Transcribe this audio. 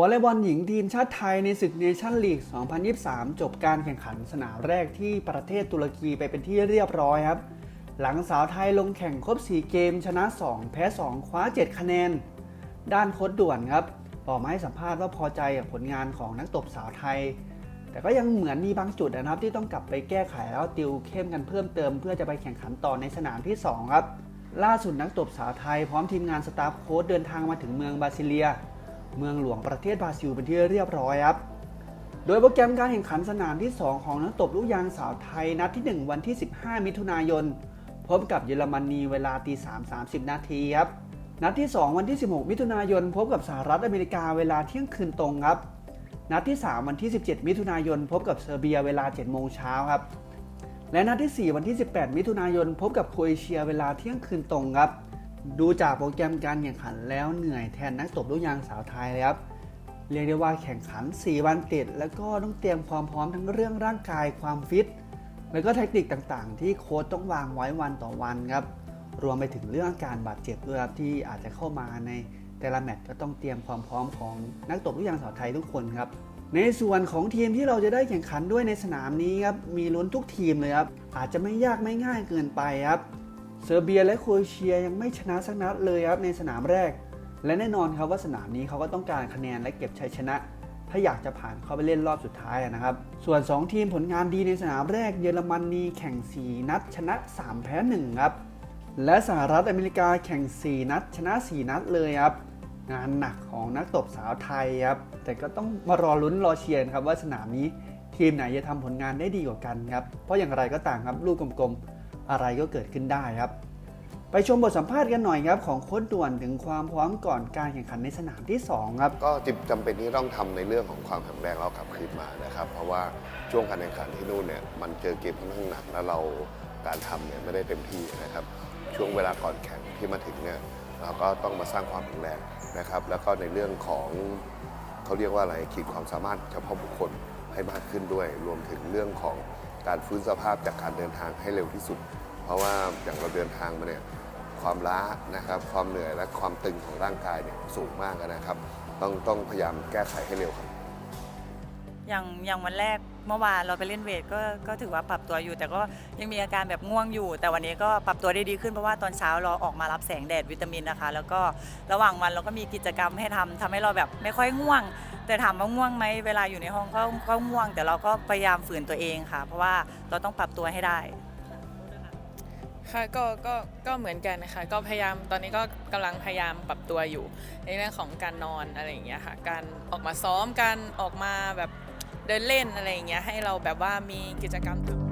วอลเลย์บอลหญิงทีมชาติไทยในศึกเนชั่นลีก 2023 จบการแข่งขันสนามแรกที่ประเทศตุรกีไปเป็นที่เรียบร้อยครับ หลังสาวไทยลงแข่งครบ 4 เกมชนะ 2 แพ้ 2 คว้า 7 คะแนน ด้านโค้ดด่วนครับออกมาให้สัมภาษณ์ว่าพอใจกับผลงานของนักตบสาวไทย แต่ก็ยังเหมือนมีบางจุดนะครับ ที่ต้องกลับไปแก้ไขแล้วติวเข้มกันเพิ่มเติม เพื่อจะไปแข่งขันต่อในสนามที่ 2 ครับ ล่าสุดนักตบสาวไทยพร้อมทีมงานสตาฟโค้ชเดินทางมาถึงเมืองบาซิเลีย เมืองหลวงประเทศบราซิลเป็นที่เรียบร้อยครับ โดยโปรแกรมการแข่งขันสนามที่ 2 ของนักตบลูกยางสาวไทยนัดที่ 1 วันที่ 15 มิถุนายน พบกับเยอรมนีเวลาตี3 30 นาทีครับ นัดที่ 2 วันที่ 16 มิถุนายน พบกับสหรัฐอเมริกาเวลาเที่ยงคืนตรงครับ นัดที่ 3 วันที่ 17 มิถุนายน พบกับเซอร์เบียเวลา7โมงเช้าครับ และนัดที่ 4 วันที่ 18 มิถุนายน พบกับโครเอเชียเวลาเที่ยงคืนตรงครับ ดูจากโปรแกรมการแข่งขันแล้วเหนื่อยแทนนักตบลูกยางสาวไทยเลยครับ เรียกได้ว่าแข่งขัน 4 วันติด แล้วก็ต้องเตรียมความพร้อมทั้งเรื่องร่างกายความฟิต แล้วก็เทคนิคต่างๆ ที่โค้ชต้องวางไว้วันต่อวันครับ รวมไปถึงเรื่องอาการบาดเจ็บด้วยครับที่อาจจะเข้ามาในแต่ละแมตช์ก็ต้องเตรียมความพร้อมของนักตบลูกยางสาวไทยทุกคนครับในส่วนของทีมที่เราจะได้แข่งขันด้วยในสนามนี้ครับมีลุ้นทุกทีมเลยครับอาจจะไม่ยากไม่ง่ายเกินไปครับ เซอร์เบียและโครเอเชียยังไม่ชนะสักนัดเลยครับในสนามแรก และแน่นอนครับว่าสนามนี้เขาก็ต้องการคะแนนและเก็บชัยชนะ ถ้าอยากจะผ่านเข้าไปเล่นรอบสุดท้ายนะครับ ส่วน 2 ทีมผลงานดีในสนามแรกเยอรมนีแข่ง 4 นัด ชนะ 3 แพ้ 1 ครับ และสหรัฐอเมริกาแข่ง 4 นัด ชนะ 4 นัดเลยครับงานหนักของนักตบสาวไทยครับแต่ก็ต้องมารอลุ้นรอเชียร์นครับว่าสนามนี้ทีมไหนจะทำผลงานได้ดีกว่ากันครับเพราะอย่างไรก็ต่างครับลูกกลมๆ อะไรก็เกิดขึ้นได้ครับ ไปชมบทสัมภาษณ์กันหน่อยครับของโค้ชด่วนถึงความพร้อมก่อนการแข่งขันในสนามที่2ครับ ก็จิจำเป็นที่ต้องทำในเรื่องของความแข็งแรงเรากลับคืนมานะครับ เพราะว่าช่วงการแข่งขันที่นู่นเนี่ยมันเจอเกมค่อนข้างหนักแล้วเราการทำเนี่ยไม่ได้เต็มที่นะครับ ช่วงเวลาก่อนแข่งที่มาถึงเนี่ยเราก็ต้องมาสร้างความแข็งแรงนะครับ แล้วก็ในเรื่องของเขาเรียกว่าอะไรขีดความสามารถเฉพาะบุคคลให้มากขึ้นด้วย รวมถึงเรื่องของ การฟื้นสภาพจากการเดินทางให้เร็วที่สุด เพราะว่าอย่างเราเดินทางมาเนี่ยความล้านะครับความเหนื่อยและความตึงของร่างกายเนี่ยสูงมากนะครับ ต้องต้องพยายามแก้ไขให้เร็วครับ อย่างอย่างวันแรกเมื่อวานเราไปเล่นเวทก็ก็ถือว่าปรับตัวอยู่ แต่ก็ยังมีอาการแบบง่วงอยู่ แต่วันนี้ก็ปรับตัวได้ดีขึ้นเพราะว่าตอนเช้าเราออกมารับแสงแดดวิตามินนะคะ แล้วก็ระหว่างวันเราก็มีกิจกรรมให้ทำทำให้เราแบบไม่ค่อยง่วง แต่ถามว่าง่วงไหมเวลาอยู่ในห้องก็ก็ง่วง แต่เราก็พยายามฝืนตัวเองค่ะ เพราะว่าเราต้องปรับตัวให้ได้ ค่ะก็ก็ก็เหมือนกันนะคะก็พยายามตอนนี้ก็กำลังพยายามปรับตัวอยู่ ในเรื่องของการนอนอะไรอย่างเงี้ยค่ะการออกมาซ้อมการออกมาแบบเดินเล่นอะไรอย่างเงี้ยให้เราแบบว่ามีกิจกรรมทำ